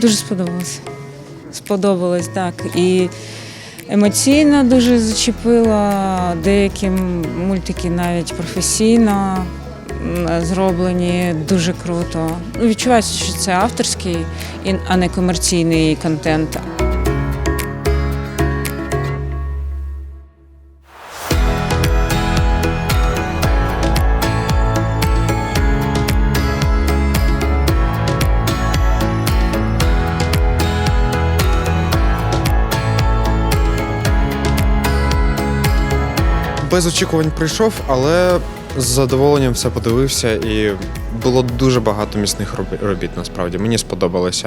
Дуже сподобалось. Сподобалось, так. І емоційно дуже зачепила. Деякі мультики навіть професійно зроблені, дуже круто. Ну, Відчувається, що це авторський, а не комерційний контент. Без очікувань прийшов, але з задоволенням все подивився і було дуже багато міцних робіт. Насправді мені сподобалося.